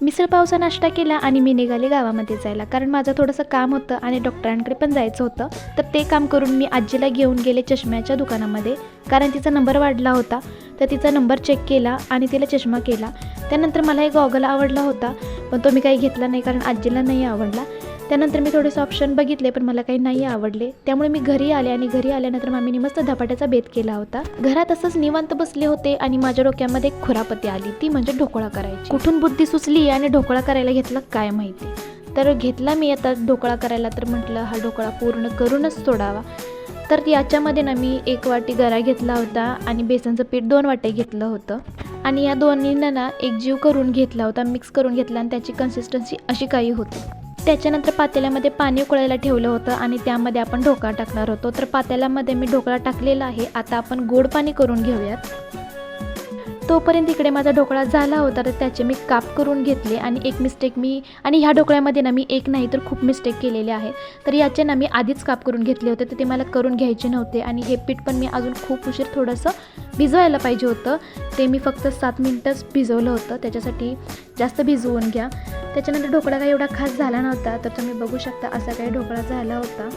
मिसळ पावसा नाश्ता केला आणि मी निघाले गावामध्ये जायला. कारण माझं थोडंसं काम होतं आणि डॉक्टरांकडे पण जायचं होतं. तर ते काम करून मी आजीला घेऊन गेले चष्म्याच्या दुकानामध्ये. कारण तिचा नंबर वाढला होता. तर तिचा नंबर चेक केला आणि तिला चष्मा केला. त्यानंतर मला एक गॉगल आवडला होता. पण तो मी काही घेतला नाही कारण आजीला नाही आवडला. त्यानंतर मी थोडेसे ऑप्शन बघितले पण मला काही नाही आवडले. त्यामुळे मी घरी आले आणि घरी आल्यानंतर मामीने मस्त धपाट्याचा बेत केला होता. घरात असंच निवांत बसले होते आणि माझ्या डोक्यामध्ये एक खुरापती आली. ती म्हणजे ढोकळा करायची. कुठून बुद्धी सुचली आणि ढोकळा करायला घेतला काय माहिती? तर घेतला मी आता ढोकळा करायला तर म्हटलं हा ढोकळा पूर्ण करूनच सोडावा. तर याच्यामध्ये ना मी एक वाटी गरा घेतला होता आणि बेसनचं पीठ दोन वाटे घेतलं होतं. आणि या दोन्हींना ना एक जीव करून घेतला होता मिक्स करून घेतला आणि त्याची कन्सिस्टन्सी अशी काही होती. त्याच्यानंतर पातेल्यामध्ये पाणी उकळायला ठेवलं होतं आणि त्यामध्ये आपण ढोकळा टाकणार होतो. तर पातेल्यामध्ये मी ढोकळा टाकलेला आहे. आता आपण गोड पाणी करून घेऊयात. तोपर्यंत इकडे माझा ढोकळा झाला होता तर त्याचे मी काप करून घेतले आणि एक मिस्टेक मी आणि ह्या ढोकळ्यामध्ये ना मी एक नाही तर खूप मिस्टेक केलेले आहे तर याचे ना मी आधीच काप करून घेतले होते तर ते मला करून घ्यायचे नव्हते आणि हे पीठ पण मी अजून खूप उशीर थोडंसं भिजवायला पाहिजे होतं. ते मी फक्त सात मिनटंच भिजवलं होतं त्याच्यासाठी जास्त भिजवून घ्या. त्याच्यानंतर ढोकळा काही एवढा खास झाला नव्हता तर तुम्ही बघू शकता असा काही ढोकळा झाला होता.